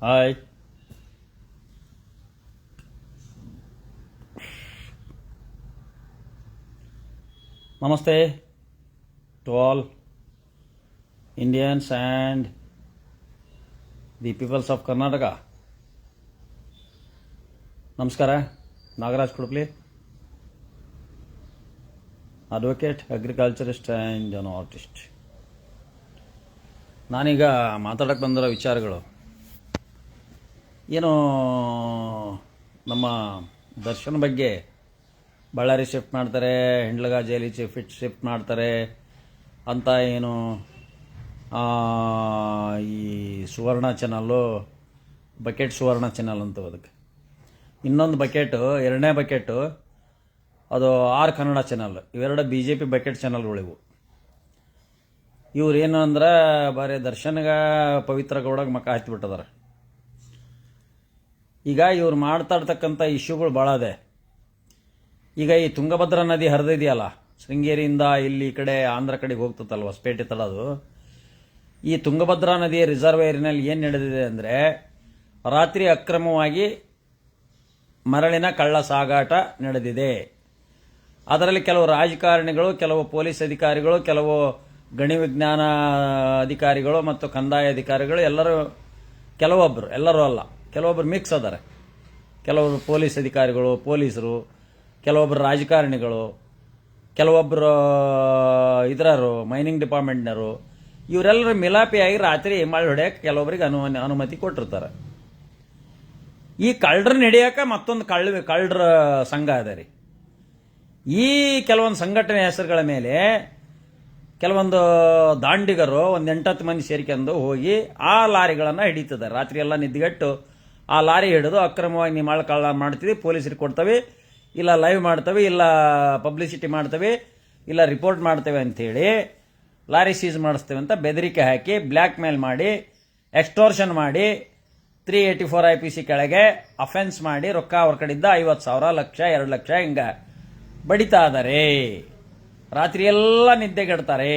Hi. Namaste to all Indians and the peoples of Karnataka. ನಮಸ್ಕಾರ Nagaraj Kudupli Advocate agriculturist and an artist ನಾನೀಗ ಮಾತಾಡಕ್ಕೆ ಬಂದಿರೋ ವಿಚಾರಗಳು. ಏನು ನಮ್ಮ ದರ್ಶನ ಬಗ್ಗೆ ಬಳ್ಳಾರಿ ಶಿಫ್ಟ್ ಮಾಡ್ತಾರೆ ಹಿಂಡ್ಲಗ ಜೈಲಿ ಫಿಟ್ ಶಿಫ್ಟ್ ಮಾಡ್ತಾರೆ ಅಂತ ಏನು ಈ Suvarna channel bucket Suvarna channel ಅಂತ ಅದಕ್ಕೆ. ಇನ್ನೊಂದು ಬಕೆಟು, ಎರಡನೇ ಬಕೆಟು ಅದು ಆರ್ ಕನ್ನಡ ಚಾನಲ್ ಇವೆರಡು ಬಿ ಜೆ ಪಿ ಬಕೆಟ್ ಚಾನಲ್ಗಳಿವು ಇವ್ರು ಏನು ಅಂದ್ರೆ ಬರೀ ದರ್ಶನ್ಗ ಪವಿತ್ರ ಗೌಡಗ ಮಕ್ಕ ಹತ್ತಿಬಿಟ್ಟದಾರ ಈಗ ಇವ್ರು ಮಾಡ್ತಾ ಇರ್ತಕ್ಕಂಥ ಇಶ್ಯೂಗಳು ಭಾಳ ಇದೆ ಈಗ ಈ ತುಂಗಭದ್ರಾ ನದಿ ಹರಿದಿದೆಯಲ್ಲ, ಶೃಂಗೇರಿಯಿಂದ ಇಲ್ಲಿ ಈ ಕಡೆ ಆಂಧ್ರ ಕಡೆಗೆ ಹೋಗ್ತದಲ್ವ ಹೊಸಪೇಟೆ ತಳದು ಈ ತುಂಗಭದ್ರಾ ನದಿಯ ರಿಸರ್ವೇರಿನಲ್ಲಿ ಏನು ನಡೆದಿದೆ ಅಂದರೆ, ರಾತ್ರಿ ಅಕ್ರಮವಾಗಿ ಮರಳಿನ ಕಳ್ಳ ಸಾಗಾಟ ನಡೆದಿದೆ. ಅದರಲ್ಲಿ ಕೆಲವು ರಾಜಕಾರಣಿಗಳು, ಕೆಲವು ಪೊಲೀಸ್ ಅಧಿಕಾರಿಗಳು, ಕೆಲವು ಗಣಿ ವಿಜ್ಞಾನ ಅಧಿಕಾರಿಗಳು ಮತ್ತು ಕಂದಾಯ ಅಧಿಕಾರಿಗಳು, ಎಲ್ಲರೂ ಕೆಲವೊಬ್ಬರು ಎಲ್ಲರೂ ಅಲ್ಲ ಕೆಲವೊಬ್ಬರು ಮಿಕ್ಸ್ ಅದಾರೆ. ಕೆಲವರು ಪೊಲೀಸ್ ಅಧಿಕಾರಿಗಳು, ಪೊಲೀಸರು ಕೆಲವೊಬ್ಬರು ರಾಜಕಾರಣಿಗಳು ಕೆಲವೊಬ್ಬರು ಇದರರು ಮೈನಿಂಗ್ ಡಿಪಾರ್ಟ್ಮೆಂಟ್ನವರು ಇವರೆಲ್ಲರೂ ಮಿಲಾಪಿಯಾಗಿ ರಾತ್ರಿ ಮಳೆ ಹೊಡೆಯಕ್ಕೆ ಕೆಲವೊಬ್ಬರಿಗೆ ಅನು, ಅನುಮತಿ ಕೊಟ್ಟಿರ್ತಾರೆ. ಈ ಕಳ್ಳರನ್ನ ನಡೆಯಕ್ಕೆ ಮತ್ತೊಂದು ಕಳ್ಳ, ಕಳ್ಳರ ಸಂಘ ಅದ ರೀ. ಈ ಕೆಲವೊಂದು ಸಂಘಟನೆ ಹೆಸರುಗಳ ಮೇಲೆ ಕೆಲವೊಂದು ದಾಂಡಿಗರು ಒಂದು ಎಂಟತ್ತು ಮಂದಿ ಸೇರಿಕೊಂಡು ಹೋಗಿ ಆ ಲಾರಿಗಳನ್ನು ಹಿಡಿತದೆ ರಾತ್ರಿ ಎಲ್ಲ ನಿದ್ದೆಗೆಟ್ಟು ಆ ಲಾರಿ ಹಿಡಿದು ಅಕ್ರಮವಾಗಿ ನೀವು ಕಳ್ಳ ಮಾಡ್ತೀವಿ, ಪೊಲೀಸರಿಗೆ ಕೊಡ್ತವೆ, ಇಲ್ಲ ಲೈವ್ ಮಾಡ್ತವೆ, ಇಲ್ಲ ಪಬ್ಲಿಸಿಟಿ ಮಾಡ್ತವೆ, ಇಲ್ಲ ರಿಪೋರ್ಟ್ ಮಾಡ್ತೇವೆ ಅಂಥೇಳಿ ಲಾರಿ ಸೀಸ್ ಮಾಡಿಸ್ತೇವೆ ಅಂತ ಬೆದರಿಕೆ ಹಾಕಿ ಬ್ಲ್ಯಾಕ್ ಮೇಲ್ ಮಾಡಿ ಎಕ್ಸ್ಟೋರ್ಷನ್ ಮಾಡಿ three eighty four I P C ಕೆಳಗೆ ಅಫೆನ್ಸ್ ಮಾಡಿ ರೊಕ್ಕ ಅವ್ರ ಕಡೆಯಿಂದ ಐವತ್ತು ಸಾವಿರ, ಲಕ್ಷ, ಎರಡು ಲಕ್ಷ ಹಿಂಗ ಬಡಿತಾ ಇದಾರೆ ರಾತ್ರಿ ಎಲ್ಲ ನಿದ್ದೆಗೆಡ್ತಾರೆ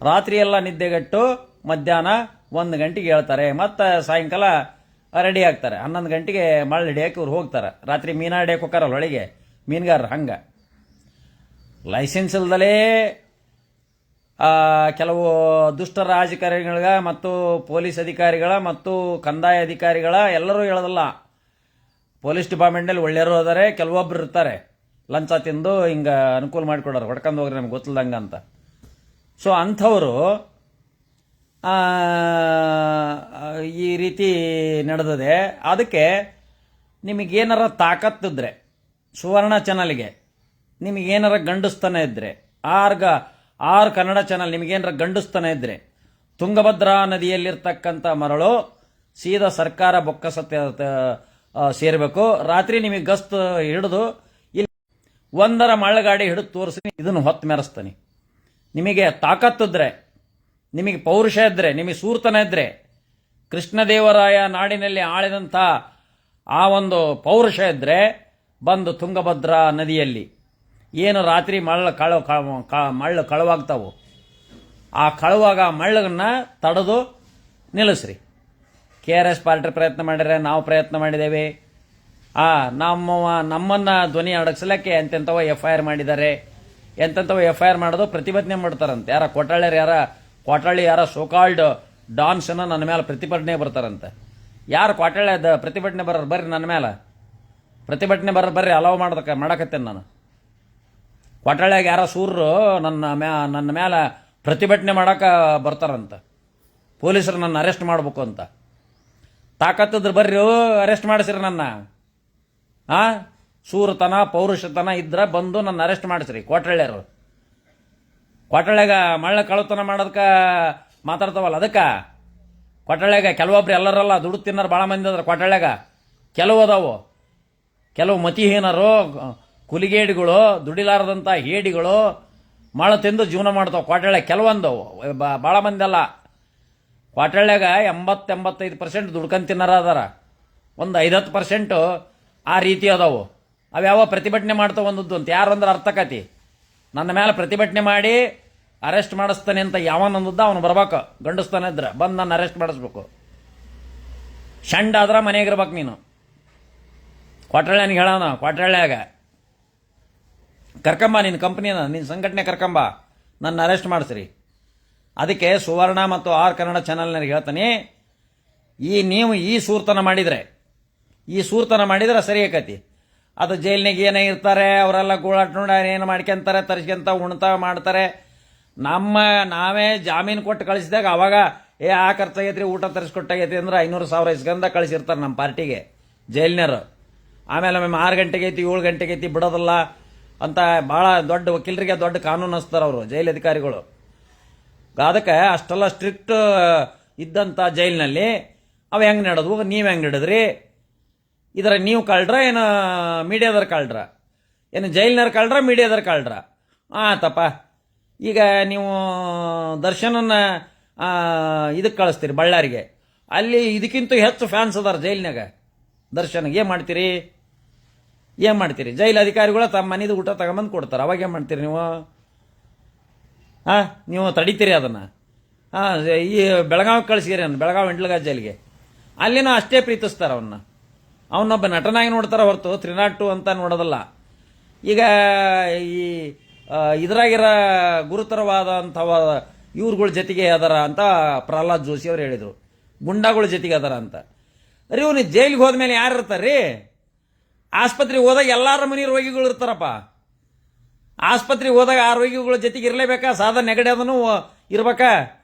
ರಾತ್ರಿ ಎಲ್ಲ ನಿದ್ದೆಗೆಟ್ಟು ಮಧ್ಯಾಹ್ನ ಒಂದು ಗಂಟೆಗೆ ಹೇಳ್ತಾರೆ. ಮತ್ತೆ ಸಾಯಂಕಾಲ ರೆಡಿ ಆಗ್ತಾರೆ ಹನ್ನೊಂದು ಗಂಟೆಗೆ ಮಳೆ ಹಿಡಿಯಕ್ಕೆ ಇವ್ರು ಹೋಗ್ತಾರೆ. ರಾತ್ರಿ ಮೀನಾ ಹಿಡಿಯಕ್ಕೆ ಹೋಗಾರಲ್ಲ ಒಳಗೆ ಮೀನುಗಾರರು ಹಂಗ. ಲೈಸೆನ್ಸ್ ಇಲ್ದಲೇ ಕೆಲವು ದುಷ್ಟ ರಾಜಕಾರಣಿಗಳ ಮತ್ತು ಪೊಲೀಸ್ ಅಧಿಕಾರಿಗಳ ಮತ್ತು ಕಂದಾಯ ಅಧಿಕಾರಿಗಳ ಎಲ್ಲರೂ ಹೇಳೋದಲ್ಲ. ಪೊಲೀಸ್ ಡಿಪಾರ್ಟ್ಮೆಂಟ್ನಲ್ಲಿ ಒಳ್ಳೆಯವರು ಅದಾರೆ, ಕೆಲವೊಬ್ರು ಇರ್ತಾರೆ. ಲಂಚ ತಿಂದು ಹಿಂಗೆ ಅನುಕೂಲ ಮಾಡಿಕೊಡೋರು, ಹೊಡ್ಕೊಂಡು ಹೋಗ್ರಿ ನಮ್ಗೆ ಗೊತ್ತಿಲ್ದಂಗೆ ಅಂತ. ಸೊ ಅಂಥವರು ಈ ರೀತಿ ನಡೆದಿದೆ. ಅದಕ್ಕೆ ನಿಮಗೇನಾರ ತಾಕತ್ತಿದ್ರೆ ಸುವರ್ಣ ಚಾನಲ್ಗೆ ನಿಮಗೇನಾರ ಗಂಡಸ್ತನ ಇದ್ರೆ ಆರ್ಗ ಆರ್ ಕನ್ನಡ ಚಾನಲ್ ನಿಮಗೇನಾರ ಗಂಡಸ್ತನ ಇದ್ರೆ, ತುಂಗಭದ್ರಾ ನದಿಯಲ್ಲಿರ್ತಕ್ಕಂಥ ಮರಳು, ಸೀದಾ ಸರ್ಕಾರ ಬೊಕ್ಕಸ ಸೇರಬೇಕು. ರಾತ್ರಿ ನಿಮಗೆ ಗಸ್ತ್ ಹಿಡಿದು ಇಲ್ಲಿ ಒಂದರ ಮಳ್ಳಗಾಡಿ ಹಿಡಿದು ತೋರಿಸಿ ಇದನ್ನು ಹೊತ್ತು ಮೆರೆಸ್ತಾನೆ. ನಿಮಗೆ ತಾಕತ್ತಿದ್ರೆ ನಿಮಗೆ ಪೌರುಷ ಇದ್ದರೆ ನಿಮಗೆ ಸೂರ್ತನ ಇದ್ದರೆ ಕೃಷ್ಣದೇವರಾಯ ನಾಡಿನಲ್ಲಿ ಆಳಿದಂಥ ಆ ಒಂದು ಪೌರುಷ ಇದ್ದರೆ ಬಂದು ತುಂಗಭದ್ರಾ ನದಿಯಲ್ಲಿ ಏನು ರಾತ್ರಿ ಮಳ್ಳ ಕಳ ಮಳ್ಳು ಕಳವಾಗ್ತಾವೋ, ಆ ಕಳುವಾಗ ಮಳ್ಳನ್ನು ತಡೆದು ನಿಲ್ಲಿಸ್ರಿ. ಕೆ ಆರ್ ಎಸ್ ಪಾರ್ಟಿ ಪ್ರಯತ್ನ ಮಾಡಿದರೆ ನಾವು ಪ್ರಯತ್ನ ಮಾಡಿದ್ದೇವೆ. ಆ ನಮ್ಮ ನಮ್ಮನ್ನ ಧ್ವನಿ ಅಡಗಿಸಲಿಕ್ಕೆ ಎಂತೆಂಥವ ಎಫ್ ಐ ಆರ್ ಮಾಡಿದ್ದಾರೆ. ಎಂತೆಂಥವ ಎಫ್ ಐ ಆರ್ ಮಾಡೋದು ಪ್ರತಿಭಟನೆ ಮಾಡ್ತಾರಂತೆ. ಯಾರ ಕೊಟ್ಟಾಳ್ಯರು ಯಾರ ಕೊಟ್ಟಾಳಿ ಯಾರ ಸೋಕಾಲ್ಡ್ ಡಾನ್ಸ್ ನನ್ನ ಮೇಲೆ ಪ್ರತಿಭಟನೆ ಬರ್ತಾರಂತೆ. ಯಾರು ಕೊಟ್ಟಾಳ್ಯದ ಪ್ರತಿಭಟನೆ ಬರೋರು ಬರ್ರಿ ನನ್ನ ಮೇಲೆ ಪ್ರತಿಭಟನೆ ಬರೋರು ಬರ್ರಿ ಅಲವ್ ಮಾಡೋದಕ್ಕೆ ಮಾಡಕತ್ತೇನೆ ನಾನು. ಕೊಟ್ಟಾಳ್ಯಾಗ ಯಾರೋ ಸೂರ್ರು ನನ್ನ ಮ್ಯಾ, ನನ್ನ ಮೇಲೆ ಪ್ರತಿಭಟನೆ ಮಾಡೋಕೆ ಬರ್ತಾರಂತ. ಪೊಲೀಸರು ನನ್ನ ಅರೆಸ್ಟ್ ಮಾಡಬೇಕು ಅಂತ. ತಾಕತ್ತಿದ್ರೆ ಬರ್ರಿ ಅರೆಸ್ಟ್ ಮಾಡಿಸ್ರಿ ನನ್ನ. ಆ? ಸೂರತನ, ಪೌರುಷತನ ಇದ್ರೆ ಬಂದು ನನ್ನ ಅರೆಸ್ಟ್ ಮಾಡಿಸ್ರಿ ಕೋಟಳ್ಳ್ಯರು ಕೋಟಳ್ಳ್ಯಾಗ ಮಳ್ಳ ಕಳತನ ಮಾಡೋದಕ್ಕೆ ಮಾತಾಡ್ತಾವಲ್ಲ ಅದಕ್ಕೆ? ಕೊಟ್ಟಳ್ಯಾಗ ಕೆಲವೊಬ್ರು ಎಲ್ಲರಲ್ಲ ದುಡ್ಡು ತಿನ್ನೋರು ಭಾಳ ಮಂದಿ ಅದ್ರ ಕೊಟ್ಟಳ್ಯಾಗ ಕೆಲವು ಅದಾವು. ಕೆಲವು ಮತಿಹೀನರು, ಕುಲಿಗೇಡಿಗಳು ದುಡಿಲಾರದಂಥ ಹೇಡಿಗಳು ಮಳೆ ತಿಂದು ಜೀವನ ಮಾಡ್ತಾವೆ ಕೊಟ್ಟಳ್ಯಾಗ ಕೆಲವೊಂದು ಭಾಳ ಮಂದಿ ಅಲ್ಲ. ಕ್ವಾಟಳ್ಳ್ಯಾಗ ಎಂಬತ್ತೆಂಬತ್ತೈದು ಪರ್ಸೆಂಟ್ ದುಡ್ಕೊಂಡು ತಿನ್ನರ ಅದಾರ. ಒಂದು ಐದತ್ತು ಪರ್ಸೆಂಟು ಆ ರೀತಿ ಅದಾವು. ಅವ್ಯಾವ ಪ್ರತಿಭಟನೆ ಮಾಡ್ತಾವ ಒಂದದ್ದು ಅಂತ. ಯಾರು ಅಂದ್ರೆ ಅರ್ಥಕತಿ ನನ್ನ ಮೇಲೆ ಪ್ರತಿಭಟನೆ ಮಾಡಿ ಅರೆಸ್ಟ್ ಮಾಡಿಸ್ತಾನೆ ಅಂತ ಯಾವನಂದದ್ದ ಅವನು ಬರ್ಬೇಕು. ಗಂಡಸ್ತಾನೆ ಇದ್ರೆ. ಬಂದು ನಾನು ಅರೆಸ್ಟ್ ಮಾಡಿಸ್ಬೇಕು. ಷಂಡ್ ಆದ್ರೆ ಮನೆಗಿರ್ಬೇಕು ನೀನು. ಕ್ವಾಟ್ರಳ್ಳಿನಿಗೆ ಹೇಳೋಣ. ಕ್ವಾಟ್ರಳ್ಳಿಯಾಗ ಕರ್ಕಂಬ ನಿನ್ನ ಕಂಪ್ನಿನ ನಿನ್ನ ಸಂಘಟನೆ ಕರ್ಕಂಬ. ನನ್ನ ಅರೆಸ್ಟ್ ಮಾಡಿಸ್ರಿ. ಅದಕ್ಕೆ ಸುವರ್ಣ ಮತ್ತು ಆರ್ ಕನ್ನಡ ಚಾನಲ್ನವ್ರಿಗೆ ಹೇಳ್ತಾನೆ, ಈ ನೀವು ಈ ಸೂರ್ತನ ಮಾಡಿದರೆ, ಈ ಸೂರ್ತನ ಮಾಡಿದ್ರೆ ಸರಿ ಆಕತಿ. ಅದು ಜೈಲಿನಾಗ ಏನೇ ಇರ್ತಾರೆ, ಅವರೆಲ್ಲ ಗೋಳಾಟ ನೋಡಿ ಏನು ಮಾಡ್ಕೊಂತಾರೆ, ತರಿಸ್ಕೊಂತ ಉಣ್ತಾ ಮಾಡ್ತಾರೆ. ನಮ್ಮ, ನಾವೇ ಜಾಮೀನು ಕೊಟ್ಟು ಕಳಿಸಿದಾಗ ಅವಾಗ, ಏ, ಆ ಖರ್ಚಾಗೈತ್ರಿ ಊಟ ತರಿಸ್ಕೊಟ್ಟಾಗೈತಿ ಅಂದ್ರೆ ಐನೂರು ಸಾವಿರ ಇಸ್ಕಂದ ಕಳಿಸಿರ್ತಾರೆ ನಮ್ಮ ಪಾರ್ಟಿಗೆ ಜೈಲಿನರು ಆಮೇಲೆ ಒಮ್ಮೆ ಆರು ಗಂಟೆಗೆ ಐತಿ, ಏಳು ಗಂಟೆಗೆ ಐತಿ, ಬಿಡೋದಲ್ಲ ಅಂತ ಭಾಳ ದೊಡ್ಡ ವಕೀಲರಿಗೆ ದೊಡ್ಡ ಕಾನೂನು ಹಚ್ತಾರೆ ಅವರು, ಜೈಲು ಅಧಿಕಾರಿಗಳು. ಅದಕ್ಕೆ ಅಷ್ಟೆಲ್ಲ ಸ್ಟ್ರಿಕ್ಟ್ ಇದ್ದಂಥ ಜೈಲಿನಲ್ಲಿ ಅವು ಹೆಂಗೆ ನಡೆದ್ವು ನೀವು ಹೆಂಗೆ ನಡೆದ್ರಿ? ಇದರ ನೀವು ಕಳ್ರ ಏನು ಮೀಡಿಯಾದವ್ರು ಕಳ್ರ ಏನು ಜೈಲಿನವ್ರು ಕಳ್ರ ಮೀಡಿಯಾದವ್ರು ಕಳ್ರ ಆತಪ್ಪ. ಈಗ ನೀವು ದರ್ಶನನ್ನ ಇದಕ್ಕೆ ಕಳಿಸ್ತೀರಿ ಬಳ್ಳಾರಿಗೆ. ಅಲ್ಲಿ ಇದಕ್ಕಿಂತ ಹೆಚ್ಚು ಫ್ಯಾನ್ಸ್ ಅದಾರ ಜೈಲಿನಾಗ ದರ್ಶನ್ಗೆ ಏನು ಮಾಡ್ತೀರಿ? ಏನು ಮಾಡ್ತೀರಿ? ಜೈಲು ಅಧಿಕಾರಿಗಳು ತಮ್ಮ ಮನೇದು ಊಟ ತಗೊಂಬಂದು ಕೊಡ್ತಾರೆ. ಅವಾಗ ಏನು ಮಾಡ್ತೀರಿ ನೀವು? ಹಾ ನೀವು ತಡಿತೀರಿ ಅದನ್ನು. ಹಾಂ ಈ ಬೆಳಗಾವಿ ಕಳಿಸಿರಿ ಅವ್ನು ಬೆಳಗಾವಿ ಎಂಟ್ಲಗ ಜೈಲಿಗೆ ಅಲ್ಲಿನೂ ಅಷ್ಟೇ ಪ್ರೀತಿಸ್ತಾರೆ ಅವನ್ನ ಅವನೊಬ್ಬ ನಟನಾಗಿ ನೋಡ್ತಾರೆ ಹೊರತು ತ್ರೀ ನಾಟ್ ಟು ಅಂತ ನೋಡೋದಲ್ಲ. ಈಗ ಈ ಆ, ಗುರುತರವಾದ ಗುರುತರವಾದಂಥವ ಇವ್ರುಗಳ ಜೊತೆಗೆ ಅದರ ಅಂತ ಪ್ರಹ್ಲಾದ್ ಜೋಶಿ ಅವ್ರು ಹೇಳಿದರು. ಗುಂಡಾಗಳ ಜೊತೆಗೆ ಅದರ ಅಂತ. ರೀ ಇವನು ಜೈಲಿಗೆ ಹೋದ್ಮೇಲೆ ಯಾರು ಇರ್ತಾರ್ರಿ ಆಸ್ಪತ್ರೆಗೆ ಹೋದಾಗ ಎಲ್ಲರ ಮನೆ ರೋಗಿಗಳು ಇರ್ತಾರಪ್ಪ. ಆಸ್ಪತ್ರೆಗೆ ಹೋದಾಗ ಆ ಜೊತೆಗೆ ಇರಲೇಬೇಕಾ? ಸಾದಾ ನೆಗಡಿ ಅದನ್ನು ಇರ್ಬೇಕಾ?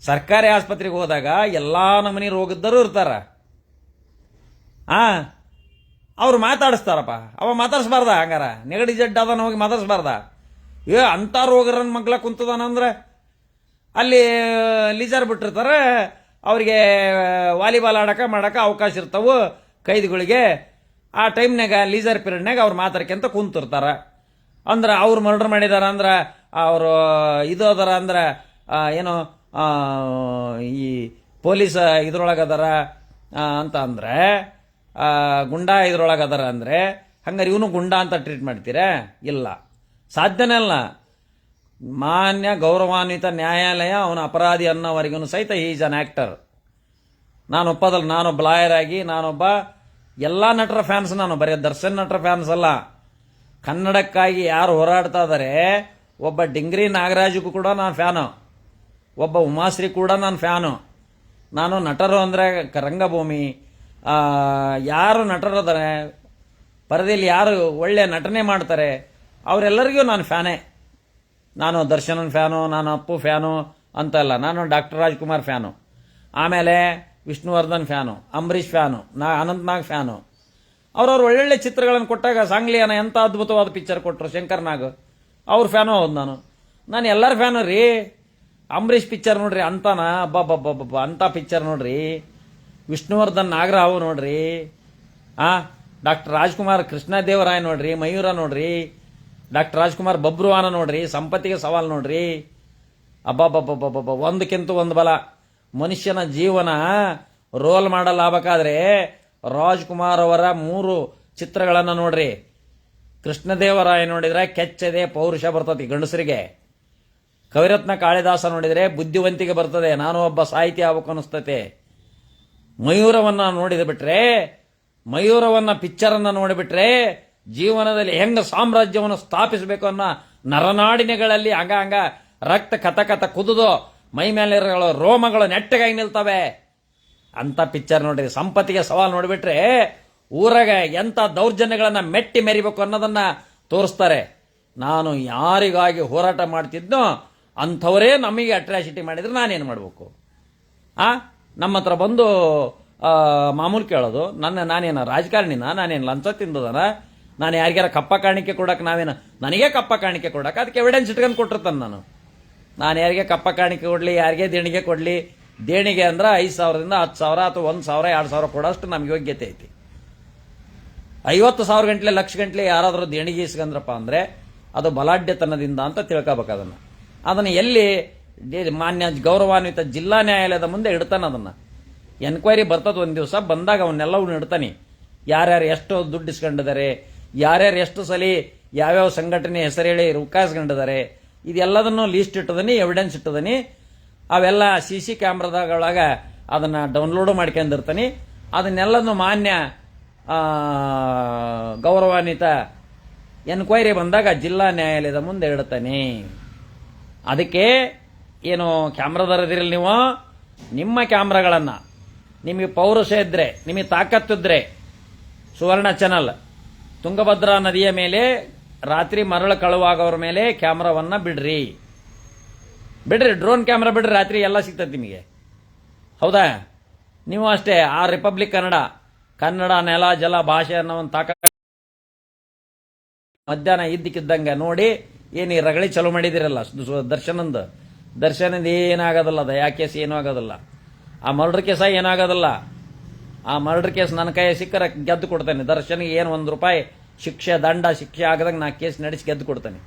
ಸರ್ಕಾರಿ ಆಸ್ಪತ್ರೆಗೆ ಹೋದಾಗ ಎಲ್ಲ ನಮನಿ ರೋಗದ್ದರು ಇರ್ತಾರ. ಆ? ಅವ್ರು ಮಾತಾಡಿಸ್ತಾರಪ್ಪ. ಅವ ಮಾತಾಡಿಸ್ಬಾರ್ದ ಹಂಗಾರ? ನೆಗಡಿ ಜಡ್ಡ ಅದನ್ನು ಹೋಗಿ ಮಾತಾಡಿಸ್ಬಾರ್ದ? ಏ, ಅಂಥ ರೋಗರನ್ನ ಮಗ್ಲ ಕುಂತದಾನಂದ್ರೆ ಅಲ್ಲಿ, ಲೀಜರ್ ಬಿಟ್ಟಿರ್ತಾರೆ. ಅವರಿಗೆ ವಾಲಿಬಾಲ್ ಆಡಕ ಮಾಡಕ ಅವಕಾಶ ಇರ್ತವೆ ಕೈದಿಗಳಿಗೆ. ಆ ಟೈಮ್ನಾಗ, ಲೀಜರ್ ಪೀರಿಯಡ್ನಾಗ ಅವ್ರು ಮಾತಾಡ್ಕೊಂತ ಕುಂತಿರ್ತಾರ. ಅಂದ್ರೆ ಅವ್ರು ಮರ್ಡರ್ ಮಾಡಿದಾರ ಅಂದ್ರೆ ಅವರು, ಇದು ಅದಾರ ಅಂದ್ರೆ ಏನು ಈ ಪೊಲೀಸ್ ಇದ್ರೊಳಗೆ ಅದಾರ ಅಂತ ಅಂದ್ರೆ ಗುಂಡಾ ಇದ್ರೊಳಗೆ ಅದಾರ ಅಂದ್ರೆ ಹಂಗಾರೆ ಇವನು ಗುಂಡಾ ಅಂತ ಟ್ರೀಟ್ ಮಾಡ್ತೀರಾ? ಇಲ್ಲ. ಸಾಧ್ಯನೇ ಅಲ್ಲ ಮಾನ್ಯ ಗೌರವಾನ್ವಿತ ನ್ಯಾಯಾಲಯ ಅವನ ಅಪರಾಧಿ ಅನ್ನೋವರೆಗೂ ಸಹಿತ ಈಸ್ ಅನ್ ಆ್ಯಕ್ಟರ್ ನಾನು ಒಪ್ಪದಲ್ಲ ನಾನೊಬ್ಬ ಲಾಯರ್ ಆಗಿ, ನಾನೊಬ್ಬ ಎಲ್ಲ ನಟರ ಫ್ಯಾನ್ಸ್ ನಾನು, ಬರೀ ದರ್ಶನ್ ನಟರ ಫ್ಯಾನ್ಸ್ ಅಲ್ಲ. ಕನ್ನಡಕ್ಕಾಗಿ ಯಾರು ಹೋರಾಡ್ತಾ ಇದ್ದಾರೆ ಒಬ್ಬ ಡಿಂಗ್ರಿ ನಾಗರಾಜಗೂ ಕೂಡ ನಾನು ಫ್ಯಾನು ಒಬ್ಬ ಉಮಾಶ್ರೀ ಕೂಡ ನಾನು ಫ್ಯಾನು ನಾನು ನಟರು ಅಂದರೆ ರಂಗಭೂಮಿ. ಯಾರು ನಟರದಾರೆ ಪರದೆಯಲ್ಲಿ ಯಾರು ಒಳ್ಳೆ ನಟನೆ ಮಾಡ್ತಾರೆ, ಅವರೆಲ್ಲರಿಗೂ ನಾನು ಫ್ಯಾನೇ ನಾನು ದರ್ಶನನ್ ಫ್ಯಾನು ನಾನು ಅಪ್ಪು ಫ್ಯಾನು ಅಂತಲ್ಲ ನಾನು ಡಾಕ್ಟರ್ ರಾಜ್ಕುಮಾರ್ ಫ್ಯಾನು ಆಮೇಲೆ ವಿಷ್ಣುವರ್ಧನ್ ಫ್ಯಾನು ಅಂಬರೀಷ್ ಫ್ಯಾನು ನಾ ಅನಂತ್ನಾಗ್ ಫ್ಯಾನು ಅವ್ರವ್ರು ಒಳ್ಳೊಳ್ಳೆ ಚಿತ್ರಗಳನ್ನು ಕೊಟ್ಟಾಗ ಸಾಂಗ್ಲಿಯನ ಎಂಥ ಅದ್ಭುತವಾದ ಪಿಕ್ಚರ್ ಕೊಟ್ಟರು ಶಂಕರ್ ನಾಗ್. ಅವ್ರ ಫ್ಯಾನು ಹೌದು ನಾನು. ನಾನು ಎಲ್ಲರ ಫ್ಯಾನು ರೀ. ಅಂಬರೀಷ್ ಪಿಕ್ಚರ್ ನೋಡ್ರಿ ಅಂತಾನ? ಅಬ್ಬಬ್ಬಬ್ಬಬ್ಬ, ಅಂತ ಪಿಕ್ಚರ್ ನೋಡ್ರಿ. ವಿಷ್ಣುವರ್ಧನ್ ನಾಗರಾವ್ ನೋಡ್ರಿ. ಆ, ಡಾಕ್ಟರ್ ರಾಜ್ಕುಮಾರ್ ಕೃಷ್ಣದೇವರಾಯ್ ನೋಡ್ರಿ, ಮಯೂರ ನೋಡ್ರಿ. ಡಾಕ್ಟರ್ ರಾಜ್ಕುಮಾರ್ ಬಬ್ರುವಾನ ನೋಡ್ರಿ, ಸಂಪತ್ತಿಗೆ ಸವಾಲ್ ನೋಡ್ರಿ. ಅಬ್ಬಬ್ಬಬ್ಬಬ್ಬಬ್ಬ ಒಂದಕ್ಕಿಂತ ಒಂದು ಬಲ. ಮನುಷ್ಯನ ಜೀವನ ರೋಲ್ ಮಾಡಲ್ ಆಗ್ಬೇಕಾದ್ರೆ ರಾಜ್ಕುಮಾರ್ ಅವರ ಮೂರು ಚಿತ್ರಗಳನ್ನು ನೋಡ್ರಿ. ಕೃಷ್ಣದೇವರಾಯ ನೋಡಿದ್ರೆ ಕೆಚ್ಚದೆ ಪೌರುಷ ಬರ್ತತಿ ಗಂಡಸರಿಗೆ. ಕವಿರತ್ನ ಕಾಳಿದಾಸ ನೋಡಿದ್ರೆ ಬುದ್ಧಿವಂತಿಕೆ ಬರ್ತದೆ. ನಾನು ಒಬ್ಬ ಸಾಹಿತಿ ಆಗ್ಬೇಕು ಅನಿಸ್ತತೆ. ಮಯೂರವನ್ನ ನೋಡಿದ ಬಿಟ್ರೆ, ಮಯೂರವನ್ನ ಪಿಕ್ಚರ್ ಅನ್ನ ನೋಡಿಬಿಟ್ರೆ ಜೀವನದಲ್ಲಿ ಹೆಂಗ ಸಾಮ್ರಾಜ್ಯವನ್ನು ಸ್ಥಾಪಿಸಬೇಕು ಅನ್ನೋ ನರನಾಡಿನಗಳಲ್ಲಿ ಹಂಗ ಹಂಗ ರಕ್ತ ಕಥ ಕಥ ಕುದುದು ಮೈ ಮೇಲೆ ರೋಮಗಳು ನೆಟ್ಟಗಾಗಿ ನಿಲ್ತವೆ. ಅಂತ ಪಿಕ್ಚರ್ ನೋಡ್ರಿ. ಸಂಪತ್ತಿಗೆ ಸವಾಲು ನೋಡಿಬಿಟ್ರೆ ಊರಾಗ ಎಂತ ದೌರ್ಜನ್ಯಗಳನ್ನು ಮೆಟ್ಟಿ ಮೆರಿಬೇಕು ಅನ್ನೋದನ್ನ ತೋರಿಸ್ತಾರೆ. ನಾನು ಯಾರಿಗಾಗಿ ಹೋರಾಟ ಮಾಡ್ತಿದ್ನೋ ಅಂಥವರೇ ನಮಗೆ ಅಟ್ರಾಸಿಟಿ ಮಾಡಿದರೆ ನಾನೇನು ಮಾಡಬೇಕು? ಆ? ನಮ್ಮ ಹತ್ರ ಬಂದು ಮಾಮೂಲು ಕೇಳೋದು, ನನ್ನ, ನಾನೇನ ರಾಜಕಾರಣಿನ? ನಾನೇನು ಲಂಚ ತಿಂದದನ? ನಾನು ಯಾರಿಗಾರ ಕಪ್ಪ ಕಾಣಿಕೆ ಕೊಡಕ್ಕೆ ನಾವೇನು ನನಗೆ ಕಪ್ಪ ಕಾಣಿಕೆ ಕೊಡಕ್ಕೆ ಅದಕ್ಕೆ ಎವಿಡೆನ್ಸ್ ಇಟ್ಕೊಂಡು ಕೊಟ್ಟಿರ್ತಾನೆ ನಾನು. ನಾನು ಯಾರಿಗೆ ಕಪ್ಪ ಕಾಣಿಕೆ ಕೊಡಲಿ, ಯಾರಿಗೆ ದೇಣಿಗೆ ಕೊಡಲಿ ದೇಣಿಗೆ ಅಂದ್ರೆ ಐದು ಸಾವಿರದಿಂದ ಹತ್ತು ಸಾವಿರ ಅಥವಾ ಒಂದು ಸಾವಿರ, ಎರಡು ಸಾವಿರ ಕೊಡೋಷ್ಟು ನಮ್ಗೆ ಯೋಗ್ಯತೆ ಐತಿ. ಐವತ್ತು ಸಾವಿರ ಗಂಟ್ಲೆ, ಲಕ್ಷ ಗಂಟ್ಲೆ ಯಾರಾದರೂ ದೇಣಿಗೆ ಇಸ್ಕಂದ್ರಪ್ಪ ಅಂದರೆ ಅದು ಬಲಾಢ್ಯತನದಿಂದ ಅಂತ ತಿಳ್ಕೊಬೇಕು ಅದನ್ನು. ಅದನ್ನು ಎಲ್ಲಿ ಮಾನ್ಯ ಗೌರವಾನ್ವಿತ ಜಿಲ್ಲಾ ನ್ಯಾಯಾಲಯದ ಮುಂದೆ ಇಡ್ತಾನೆ ಅದನ್ನು. ಎನ್ಕ್ವೈರಿ ಬರ್ತದ ಒಂದು ದಿವಸ, ಬಂದಾಗ ಅವನ್ನೆಲ್ಲವನ್ನ ಇಡ್ತಾನೆ. ಯಾರ್ಯಾರು ಎಷ್ಟು ದುಡ್ಡು ಇಸ್ಕೊಂಡಿದ್ದಾರೆ, ಯಾರ್ಯಾರು ಎಷ್ಟು ಸಲ ಯಾವ್ಯಾವ ಸಂಘಟನೆ ಹೆಸರು ಹೇಳಿ ರುಕ್ಕಾಯಿಸ್ಕೊಂಡಿದ್ದಾರೆ ಇದೆಲ್ಲದನ್ನು ಲೀಸ್ಟ್ ಇಟ್ಟದನಿ ಎವಿಡೆನ್ಸ್ ಇಟ್ಟದನಿ ಅವೆಲ್ಲ ಸಿ ಸಿ ಕ್ಯಾಮ್ರಾದೊಳಗ ಅದನ್ನ ಡೌನ್ಲೋಡ್ ಮಾಡ್ಕೊಂಡಿರ್ತಾನೆ ಅದನ್ನೆಲ್ಲನೂ ಮಾನ್ಯ ಗೌರವಾನ್ವಿತ ಎನ್ಕ್ವೈರಿ ಬಂದಾಗ ಜಿಲ್ಲಾ ನ್ಯಾಯಾಲಯದ ಮುಂದೆ ಇಡ್ತಾನೆ. ಅದಕ್ಕೆ ಏನು ಕ್ಯಾಮ್ರಾದರದಿರಲಿ ನೀವು. ನಿಮ್ಮ ಕ್ಯಾಮ್ರಾಗಳನ್ನು, ನಿಮಗೆ ಪೌರುಷ ಇದ್ರೆ, ನಿಮಗೆ ತಾಕತ್ತಿದ್ರೆ ಸುವರ್ಣ ಚಾನಲ್ ತುಂಗಭದ್ರಾ ನದಿಯ ಮೇಲೆ ರಾತ್ರಿ ಮರಳು ಕಳುವಾಗೋರ ಮೇಲೆ ಕ್ಯಾಮ್ರಾವನ್ನ ಬಿಡ್ರಿ. ಬಿಡ್ರಿ ಡ್ರೋನ್ ಕ್ಯಾಮ್ರಾ ಬಿಡ್ರಿ, ರಾತ್ರಿ ಎಲ್ಲ ಸಿಗ್ತದೆ ನಿಮಗೆ. ಹೌದಾ? ನೀವು ಅಷ್ಟೇ, ಆ ರಿಪಬ್ಲಿಕ್ ಕನ್ನಡ ಕನ್ನಡ, ನೆಲ, ಜಲ, ಭಾಷೆ ಅನ್ನೋ ಒಂದು ತಾಕ ಮಧ್ಯಾಹ್ನ ಇದ್ದಕ್ಕಿದ್ದಂಗೆ ನೋಡಿ, ಏನು ಈ ರಗಳಿ ಚಲೋ ಮಾಡಿದಿರಲ್ಲ ದರ್ಶನಂದ? ದರ್ಶನದ ಏನಾಗೋದಿಲ್ಲ ದಯಾ ಕೇಸ್ ಏನೂ ಆಗೋದಿಲ್ಲ. ಆ ಮರ್ಡರ್ ಕೇಸ ಏನಾಗೋದಲ್ಲ ಆ ಮರ್ಡರ್ ಕೇಸ್ ನನ್ನ ಕೈ ಸಿಕ್ಕರೆ ಗೆದ್ದು ಕೊಡ್ತೇನೆ. ದರ್ಶನಿಗೆ ಏನು ಒಂದು ರೂಪಾಯಿ ಶಿಕ್ಷೆ, ದಂಡ, ಶಿಕ್ಷೆ ಆಗದಂಗೆ ನಾ ಕೇಸ್ ನಡೆಸಿ ಗೆದ್ದು ಕೊಡ್ತೇನೆ.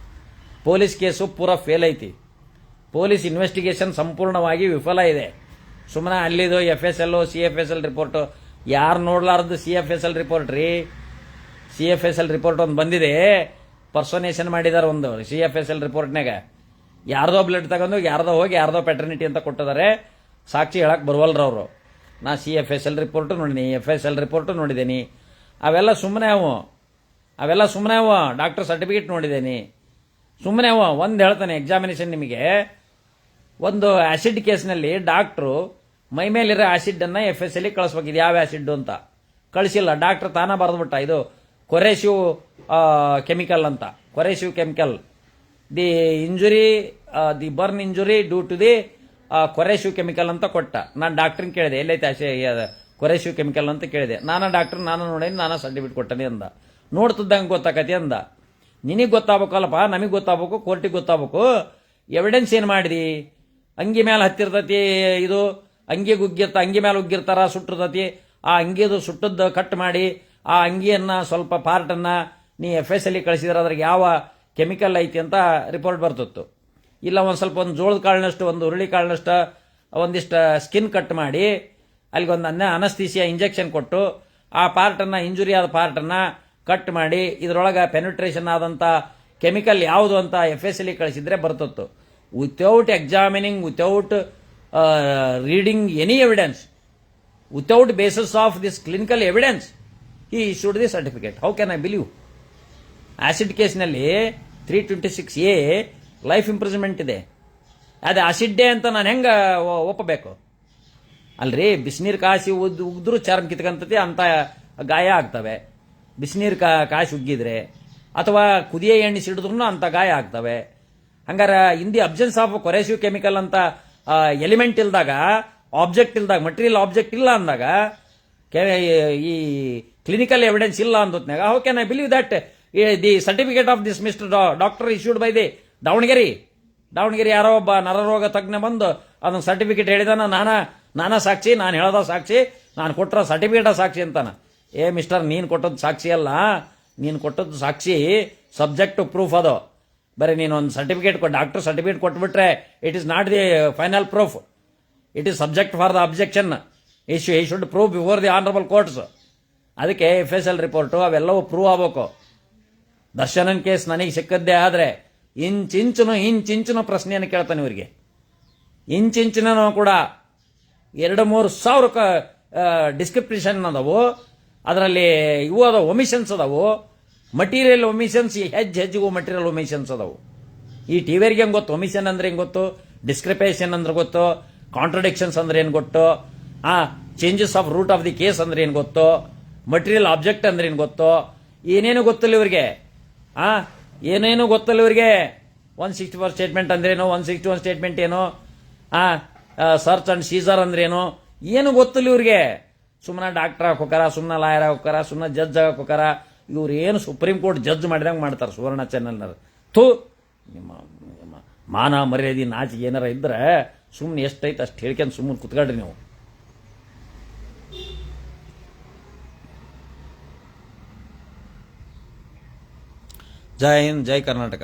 ಪೊಲೀಸ್ ಕೇಸು ಪೂರಾ ಫೇಲ್ ಐತಿ. ಪೊಲೀಸ್ ಇನ್ವೆಸ್ಟಿಗೇಷನ್ ಸಂಪೂರ್ಣವಾಗಿ ವಿಫಲ ಇದೆ. ಸುಮ್ಮನೆ ಅಲ್ಲಿದು F S L C F S L report. ಯಾರು ನೋಡಲಾರ್ದು C F S L report ರೀ? C F S L report ಒಂದು ಬಂದಿದೆ. ಪರ್ಸೋನೇಷನ್ ಮಾಡಿದಾರೆ ಒಂದು ಸಿ ಎಫ್ ಎಸ್ ಎಲ್ ರಿಪೋರ್ಟ್ನಾಗ ಯಾರ್ದೋ ಬ್ಲಡ್ ತಗೊಂಡು ಯಾರ್ದೋ ಹೋಗಿ ಯಾರ್ದೋ ಪೆಟರ್ನಿಟಿ ಅಂತ ಕೊಟ್ಟಿದ್ದಾರೆ ಸಾಕ್ಷಿ ಹೇಳಕ್ಕೆ ಬರುವಲ್ರ ಅವರು. ನಾ C F S L report ನೋಡಿನಿ ಎಫ್ ಎಸ್ ಎಲ್ ರಿಪೋರ್ಟು ನೋಡಿದ್ದೀನಿ ಅವೆಲ್ಲ ಸುಮ್ಮನೆ ಅವು. ಅವೆಲ್ಲ ಸುಮ್ಮನೆ ಅವ. ಡಾಕ್ಟರ್ ಸರ್ಟಿಫಿಕೇಟ್ ನೋಡಿದ್ದೀನಿ ಸುಮ್ಮನೆ ಅವ. ಒಂದು ಹೇಳ್ತಾನೆ ಎಕ್ಸಾಮಿನೇಷನ್ ನಿಮಗೆ. ಒಂದು ಆಸಿಡ್ ಕೇಸ್ನಲ್ಲಿ ಡಾಕ್ಟ್ರು ಮೈ ಮೇಲಿರೋ ಆಸಿಡ್ ಅನ್ನ ಎಫ್ ಎಸ್ ಎಲ್ಲಿ ಕಳಿಸ್ಬೇಕು. ಇದು ಯಾವ ಆಸಿಡ್ ಅಂತ? ಕಳಿಸಿಲ್ಲ. ಡಾಕ್ಟರ್ ತಾನ ಬರೆದ್ಬಿಟ್ಟ. ಇದು ಕೊರೆಸಿವ್ ಕೆಮಿಕಲ್ ಅಂತ. Corrosive chemical the injury the burn injury due to the corrosive chemical ಅಂತ ಕೊಟ್ಟ. ನಾನು ಡಾಕ್ಟ್ರನ್ ಕೇಳಿದೆ. ಎಲ್ಲೈತೆ ಆಸೆ ಕೊರೆಸಿವ್ ಕೆಮಿಕಲ್ ಅಂತ ಕೇಳಿದೆ. ನಾನು ಡಾಕ್ಟರ್ ನಾನು ನೋಡೇನಿ, ನಾನು ಸರ್ಟಿಫಿಕೇಟ್ ಕೊಟ್ಟನಿ ಅಂದ. ನೋಡ್ತಿದ್ದಂಗೆ ಗೊತ್ತಾಕತಿ ಅಂದ. ನಿನಗೆ ಗೊತ್ತಾಗಬೇಕಲ್ಲಪ್ಪ, ನಮಗೆ ಗೊತ್ತಾಗಬೇಕು ಕೋರ್ಟಿಗೆ ಗೊತ್ತಾಗಬೇಕು. ಎವಿಡೆನ್ಸ್ ಏನು ಮಾಡಿದಿ? ಅಂಗಿ ಮೇಲೆ ಹತ್ತಿರ್ತತಿ, ಇದು ಅಂಗಿ ಉಗ್ಗಿರ್ತ ಅಂಗಿ ಮೇಲೆ ಉಗ್ಗಿರ್ತಾರ ಸುಟ್ಟಿರ್ತತಿ ಆ ಅಂಗಿದು ಸುಟ್ಟದ್ದು ಕಟ್ ಮಾಡಿ, ಆ ಅಂಗಿಯನ್ನು ಸ್ವಲ್ಪ ಪಾರ್ಟನ್ನು ನೀ ಎಫ್ ಎಸ್ ಅಲ್ಲಿ ಕಳಿಸಿದ್ರೆ ಅದ್ರಾಗ ಯಾವ ಕೆಮಿಕಲ್ ಐತಿ ಅಂತ ರಿಪೋರ್ಟ್ ಬರ್ತಿತ್ತು. ಇಲ್ಲ, ಒಂದು ಸ್ವಲ್ಪ ಒಂದು ಜೋಳದ ಕಾಳಿನಷ್ಟು, ಒಂದು ಹುರುಳಿ ಕಾಳಿನಷ್ಟು, ಒಂದಿಷ್ಟು ಸ್ಕಿನ್ ಕಟ್ ಮಾಡಿ, ಅಲ್ಲಿಗೊಂದು ಅನ್ನ ಅನಸ್ತೀಸಿಯ ಇಂಜೆಕ್ಷನ್ ಕೊಟ್ಟು, ಆ ಪಾರ್ಟನ್ನು ಇಂಜುರಿ ಆದ ಪಾರ್ಟನ್ನು ಕಟ್ ಮಾಡಿ, ಇದರೊಳಗೆ ಪೆನಿಟ್ರೇಷನ್ ಆದಂಥ ಕೆಮಿಕಲ್ ಯಾವುದು ಅಂತ ಎಫ್ ಎಸ್ ಎಲ್ಲಿ ಕಳಿಸಿದ್ರೆ ಬರ್ತಿತ್ತು. Without examining without reading any evidence without basis of this clinical evidence he issued the certificate how can I believe acid ಕೇಸ್ನಲ್ಲಿ three twenty six A life imprisonment ಇದೆ. ಅದು acid day ಅಂತ ನಾನು ಹೆಂಗೆ ಒಪ್ಪಬೇಕು? ಅಲ್ರಿ, ಬಿಸಿನೀರು ಕಾಸಿ ಉದ್ ಉಗಿದ್ರು ಚರ್ಮ ಕಿತ್ಕಂತತಿ ಅಂತ ಗಾಯ ಆಗ್ತವೆ. ಬಿಸಿನೀರು ಕಾ, ಕಾಸಿ ಉಗ್ಗಿದ್ರೆ, ಅಥವಾ ಕುದಿಯ ಎಣ್ಣೆ ಸಿಡಿದ್ರು ಅಂತ ಗಾಯ ಆಗ್ತವೆ. ಹಂಗಾರ in the absence of corrosive chemical ಅಂತ ಎಲಿಮೆಂಟ್ ಇಲ್ದಾಗ ಆಬ್ಜೆಕ್ಟ್ ಇಲ್ದಾಗ ಮಟೀರಿಯಲ್ ಆಬ್ಜೆಕ್ಟ್ ಇಲ್ಲ ಅಂದಾಗ ಈ ಕ್ಲಿನಿಕಲ್ ಎವಿಡೆನ್ಸ್ ಇಲ್ಲ ಅಂದೊತ್ನಾಗ how can I believe that the certificate of this mister doctor issued by the Davanagere? Davanagere ಯಾರೋ ಒಬ್ಬ ನರರೋಗ ತಜ್ಞ ಬಂದು ಅದನ್ನ ಸರ್ಟಿಫಿಕೇಟ್ ಹೇಳಿದಾನ, ನಾನ ನಾನ ಸಾಕ್ಷಿ, ನಾನು ಹೇಳದ ಸಾಕ್ಷಿ, ನಾನು ಕೊಟ್ಟರೋ ಸರ್ಟಿಫಿಕೇಟ ಸಾಕ್ಷಿ ಅಂತಾನ. ಏ ಮಿಸ್ಟರ್ ನೀನು ಕೊಟ್ಟದ್ದು ಸಾಕ್ಷಿ ಅಲ್ಲ. ನೀನು ಕೊಟ್ಟದ್ದು ಸಾಕ್ಷಿ ಸಬ್ಜೆಕ್ಟ್ ಪ್ರೂಫ್ ಅದು. ಬರೀ ನೀನು ಒಂದು ಸರ್ಟಿಫಿಕೇಟ್ ಡಾಕ್ಟರ್ ಸರ್ಟಿಫಿಕೇಟ್ ಕೊಟ್ಬಿಟ್ರೆ it is not the final proof it is subject for the objection issue he should prove before the honourable courts ಅದಕ್ಕೆ ಎಫ್ ಎಸ್ ಎಲ್ ರಿಪೋರ್ಟು ಅವೆಲ್ಲವೂ ಪ್ರೂವ್ ಆಗಬೇಕು. ದರ್ಶನನ್ ಕೇಸ್ ನನಗೆ ಸಿಕ್ಕದ್ದೇ ಆದರೆ ಇಂಚಿಂಚನು ಇಂಚಿಂಚನು ಪ್ರಶ್ನೆಯನ್ನು ಕೇಳ್ತಾನೆ ಇವರಿಗೆ. ಇಂಚಿಂಚಿನೂ ಕೂಡ ಎರಡು ಮೂರು ಸಾವಿರ ಡಿಸ್ಕ್ರಿಪ್ಷನ್ ಅದಾವು. ಅದರಲ್ಲಿ ಇವು ಅದಾವು ಒಮಿಷನ್ಸ್ ಅದಾವು. ಮಟೀರಿಯಲ್ ಒಮಿಷನ್ಸ್ ಹೆಜ್ಜೆ ಹೆಜ್ಜೆಗೂ ಮಟೀರಿಯಲ್ ಒಮಿಷನ್ಸ್ ಅದಾವು. ಈ ಟಿವಿಯರ್ಗೆ ಹೆಂಗೆ ಗೊತ್ತು? ಒಮಿಷನ್ ಅಂದ್ರೆ ಹೆಂಗೆ ಗೊತ್ತು? ಡಿಸ್ಕ್ರಿಪೇಷನ್ ಅಂದ್ರೆ ಗೊತ್ತು? ಕಾಂಟ್ರಡಿಕ್ಷನ್ಸ್ ಅಂದ್ರೆ ಏನು ಗೊತ್ತು? ಆ changes of root of the case ಅಂದ್ರೆ ಏನು ಗೊತ್ತು? ಮಟೀರಿಯಲ್ ಆಬ್ಜೆಕ್ಟ್ ಅಂದ್ರೆ ಏನು ಗೊತ್ತು? ಏನೇನು ಗೊತ್ತಿಲ್ಲ ಇವರಿಗೆ? ಆ, ಏನೇನು ಗೊತ್ತಿಲ್ಲ ಇವರಿಗೆ? ಒನ್ ಸಿಕ್ಸ್ಟಿ ಫೋರ್ ಸ್ಟೇಟ್ಮೆಂಟ್ ಅಂದ್ರೇನು ಒನ್ ಸಿಕ್ಸ್ಟಿ ಒನ್ ಸ್ಟೇಟ್ಮೆಂಟ್ ಏನು? ಆ ಸರ್ಚ್ ಅಂಡ್ ಸೀಸರ್ ಅಂದ್ರೇನು ಏನು? ಗೊತ್ತಿಲ್ಲ ಇವ್ರಿಗೆ? ಸುಮ್ಮನೆ ಡಾಕ್ಟರ್ ಹಾಕೋಕಾರ ಸುಮ್ಮನೆ ಲಾಯರ್ ಹಾಕೋಕಾರ ಸುಮ್ಮನೆ ಜಡ್ಜ್ ಹಾಕೋಕಾರ ಇವ್ರು ಏನು ಸುಪ್ರೀಂ ಕೋರ್ಟ್ ಜಡ್ಜ್ ಮಾಡಿದಂಗೆ ಮಾಡ್ತಾರೆ ಸುವರ್ಣ ಚಾನೆಲ್ನವ್ರು ಥೂ, ನಿಮ್ಮ ನಿಮ್ಮ ಮಾನ ಮರ್ಯಾದೆ ನಾಚಿಗೆ ಏನಾರ ಇದ್ರೆ ಸುಮ್ಮನೆ ಎಷ್ಟೈತೆ ಅಷ್ಟು ಹೇಳ್ಕೊಂಡು ಸುಮ್ಮನೆ ಕುತ್ಕೊಳ್ರಿ ನೀವು. ಜೈ ಹಿಂದ್, ಜೈ ಕರ್ನಾಟಕ.